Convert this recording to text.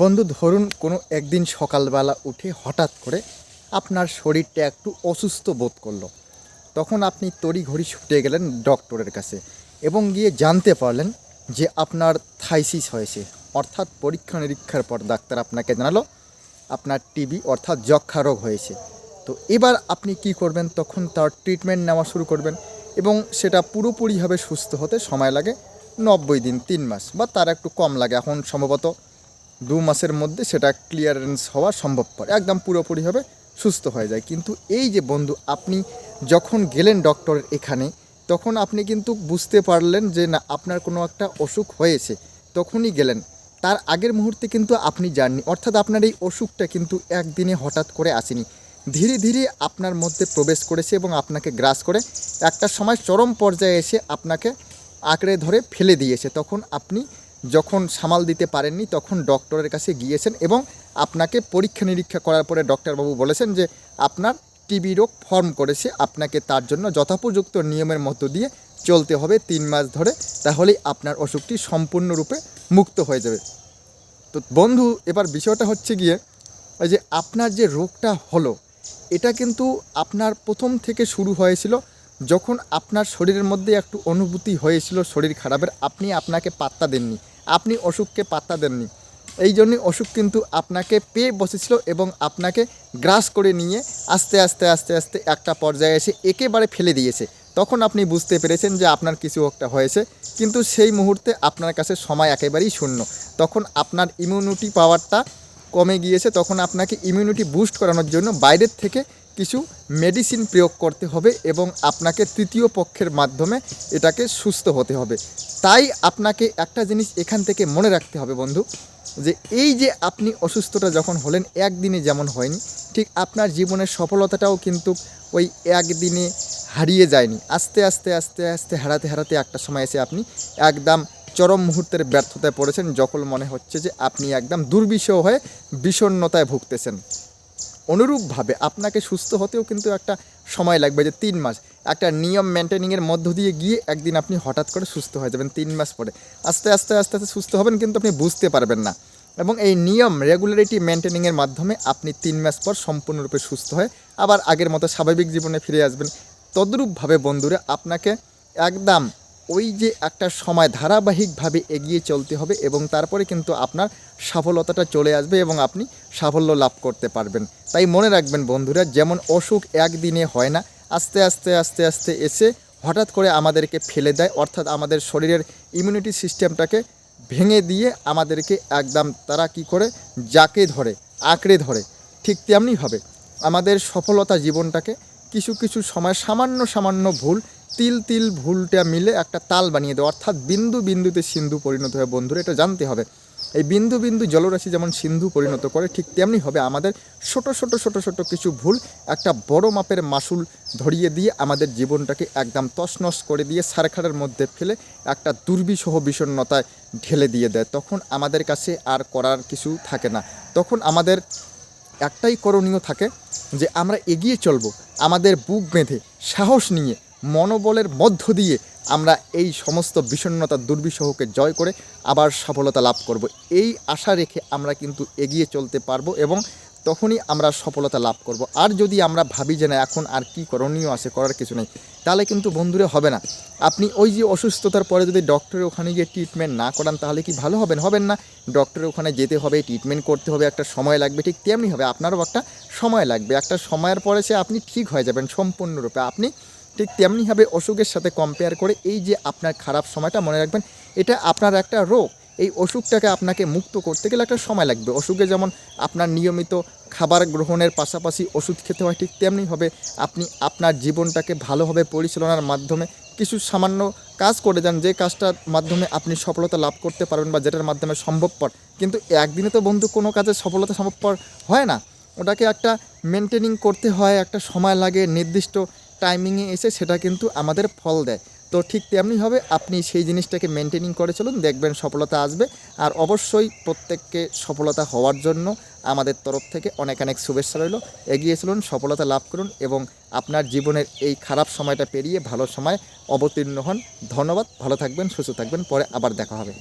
বন্ধু, ধরুন কোনো একদিন সকালবেলা উঠে হঠাৎ করে আপনার শরীরটা একটু অসুস্থ বোধ করল। তখন আপনি তড়িঘড়ি ছুটে গেলেন ডক্টরের কাছে এবং গিয়ে জানতে পারলেন যে আপনার থাইসিস হয়েছে। অর্থাৎ পরীক্ষা নিরীক্ষার পর ডাক্তার আপনাকে জানালো, আপনার টিবি অর্থাৎ যক্ষা রোগ হয়েছে। তো এবার আপনি কি করবেন? তখন তার ট্রিটমেন্ট নেওয়া শুরু করবেন এবং সেটা পুরোপুরিভাবে সুস্থ হতে সময় লাগে নব্বই দিন, তিন মাস বা তার একটু কম লাগে। এখন সম্ভবত দু মাসের মধ্যে সেটা ক্লিয়ারেন্স হওয়া সম্ভবপর। একদম পুরোপুরিভাবে সুস্থ হয়ে যায়। কিন্তু এই যে বন্ধু, আপনি যখন গেলেন ডক্টরের এখানে, তখন আপনি কিন্তু বুঝতে পারলেন যে না, আপনার কোনো একটা অসুখ হয়েছে। তখনই গেলেন। তার আগের মুহূর্তে কিন্তু আপনি যাননি। অর্থাৎ আপনার এই অসুখটা কিন্তু একদিনে হঠাৎ করে আসেনি। ধীরে ধীরে আপনার মধ্যে প্রবেশ করেছে এবং আপনাকে গ্রাস করে একটা সময় চরম পর্যায়ে এসে আপনাকে আঁকড়ে ধরে ফেলে দিয়েছে। তখন আপনি যখন সামাল দিতে পারেননি, তখন ডক্টরের কাছে গিয়েছেন এবং আপনাকে পরীক্ষা নিরীক্ষা করার পরে ডক্টরবাবু বলেছেন যে, আপনার টিবি রোগ ফর্ম করেছে, আপনাকে তার জন্য যথোপযুক্ত নিয়মের মধ্য দিয়ে চলতে হবে তিন মাস ধরে, তাহলেই আপনার অসুখটি সম্পূর্ণরূপে মুক্ত হয়ে যাবে। তো বন্ধু, এবার বিষয়টা হচ্ছে গিয়ে ওই যে আপনার যে রোগটা হলো, এটা কিন্তু আপনার প্রথম থেকে শুরু হয়েছিল যখন আপনার শরীরের মধ্যে একটু অনুভূতি হয়েছিল, শরীর খারাপের, আপনি আপনাকে পাত্তা দেননি। আপনি অসুখকে পাত্তা দেননি। এই জন্যই অসুখ কিন্তু আপনাকে পেয়ে বসেছিল এবং আপনাকে গ্রাস করে নিয়ে আস্তে আস্তে আস্তে আস্তে একটা পর্যায়ে এসে একেবারে ফেলে দিয়েছে। তখন আপনি বুঝতে পেরেছেন যে আপনার কিছু একটা হয়েছে, কিন্তু সেই মুহূর্তে আপনার কাছে সময় একেবারেই শূন্য। তখন আপনার ইমিউনিটি পাওয়ারটা কমে গিয়েছে, তখন আপনাকে ইমিউনিটি বুস্ট করানোর জন্য বাইরের থেকে কিছু মেডিসিন প্রয়োগ করতে হবে এবং আপনাকে তৃতীয় পক্ষের মাধ্যমে এটাকে সুস্থ হতে হবে। তাই আপনাকে একটা জিনিস এখান থেকে মনে রাখতে হবে বন্ধু, যে এই যে আপনি অসুস্থতা যখন হলেন, একদিনে যেমন হয়নি, ঠিক আপনার জীবনের সফলতাটাও কিন্তু ওই একদিনে হারিয়ে যায়নি। আস্তে আস্তে আস্তে আস্তে, হারাতে হারাতে একটা সময় এসে আপনি একদম চরম মুহূর্তের ব্যর্থতায় পড়েছেন, যখন মনে হচ্ছে যে আপনি একদম দুর্বিষহ হয়ে বিষণ্ণতায় ভুগতেছেন। অনুরূপভাবে আপনাকে সুস্থ হতেও কিন্তু একটা সময় লাগবে যে তিন মাস। একটা নিয়ম মেনটেনিংয়ের মধ্য দিয়ে গিয়ে একদিন আপনি হঠাৎ করে সুস্থ হয়ে যাবেন তিন মাস পরে। আস্তে আস্তে আস্তে আস্তে সুস্থ হবেন কিন্তু আপনি বুঝতে পারবেন না। এবং এই নিয়ম রেগুলারিটি মেনটেনিংয়ের মাধ্যমে আপনি তিন মাস পর সম্পূর্ণরূপে সুস্থ হয়ে আবার আগের মতো স্বাভাবিক জীবনে ফিরে আসবেন। তদ্রূপভাবে বন্ধুরা, আপনাকে একদম ওই যে একটা সময় ধারাবাহিকভাবে এগিয়ে চলতে হবে এবং তারপরে কিন্তু আপনার সফলতাটা চলে আসবে এবং আপনি সাফল্য লাভ করতে পারবেন। তাই মনে রাখবেন বন্ধুরা, যেমন অসুখ একদিনে হয় না, আস্তে আস্তে আস্তে আস্তে এসে হঠাৎ করে আমাদেরকে ফেলে দেয়, অর্থাৎ আমাদের শরীরের ইমিউনিটি সিস্টেমটাকে ভেঙে দিয়ে আমাদেরকে একদম তারা কি করে? যাকে ধরে, আঁকড়ে ধরে। ঠিক তেমনি হবে। আমাদের সফলতা জীবনটাকে কিছু কিছু সময় সামান্য সামান্য ভুল তিল তিল ভুলটা মিলে একটা তাল বানিয়ে দেয়, অর্থাৎ বিন্দু বিন্দুতে সিন্ধু পরিণত হয় বন্ধুরা, এটা জানতে হবে। এই বিন্দু বিন্দু জলরাশি যেমন সিন্ধু পরিণত করে, ঠিক তেমনি হবে আমাদের ছোট ছোট ছোট ছোট কিছু ভুল একটা বড় মাপের মাসুল ধরিয়ে দিয়ে আমাদের জীবনটাকে একদম তছনছ করে দিয়ে সারখারের মধ্যে ফেলে একটা দুর্বিষহ বিষণ্ণতায় ঢেলে দিয়ে দেয়। তখন আমাদের কাছে আর করার কিছু থাকে না। তখন আমাদের একটাই করণীয় থাকে যে আমরা এগিয়ে চলব, আমাদের বুক বেঁধে, সাহস নিয়ে মনোবলের মধ্য দিয়ে আমরা এই সমস্ত বিষণ্ণতা দুর্বিষহকে জয় করে আবার সফলতা লাভ করব। এই আশা রেখে আমরা কিন্তু এগিয়ে চলতে পারব এবং তখনই আমরা সফলতা লাভ করব। আর যদি আমরা ভাবি যে না, এখন আর কি করণীয় আছে, করার কিছু নেই, তাহলে কিন্তু বন্ধুরে হবে না। আপনি ওই যে অসুস্থতার পরে যদি ডক্টরের ওখানে গিয়ে ট্রিটমেন্ট না করান, তাহলে কি ভালো হবেন? হবেন না। ডক্টরের ওখানে যেতে হবে ট্রিটমেন্ট করতে হবে, একটা সময় লাগবে, ঠিক তেমনি হবে। আপনারও একটা সময় লাগবে। একটা সময়ের পরে সে আপনি ঠিক হয়ে যাবেন, সম্পূর্ণরূপে। আপনি ঠিক তেমনিভাবে অসুখের সাথে কম্পেয়ার করে এই যে আপনার খারাপ সময়টা মনে রাখবেন, এটা আপনার একটা রোগ। এই অসুখটাকে আপনাকে মুক্ত করতে গেলে একটা সময় লাগবে। অসুখে যেমন আপনার নিয়মিত খাবার গ্রহণের পাশাপাশি ওষুধ খেতে হয়, ঠিক তেমনি হবে আপনি আপনার জীবনটাকে ভালোভাবে পরিচালনার মাধ্যমে কিছু সামান্য কাজ করে যান, যে কাজটার মাধ্যমে আপনি সফলতা লাভ করতে পারবেন বা যেটার মাধ্যমে সম্ভবপর। কিন্তু একদিনে তো বন্ধু কোনো কাজে সফলতা সম্ভবপর হয় না। ওটাকে একটা মেনটেনিং করতে হয়, একটা সময় লাগে, নির্দিষ্ট টাইমিংয়ে এসে সেটা কিন্তু আমাদের ফল দেয়। তো ঠিক তেমনি হবে আপনি সেই জিনিসটাকে মেনটেনিং করে চলুন, দেখবেন সফলতা আসবে। আর অবশ্যই প্রত্যেককে সফলতা হওয়ার জন্য আমাদের তরফ থেকে অনেক অনেক শুভেচ্ছা রইল। এগিয়ে চলুন, সফলতা লাভ করুন এবং আপনার জীবনের এই খারাপ সময়টা পেরিয়ে ভালো সময় অবতীর্ণ হন। ধন্যবাদ, ভালো থাকবেন, সুস্থ থাকবেন, পরে আবার দেখা হবে।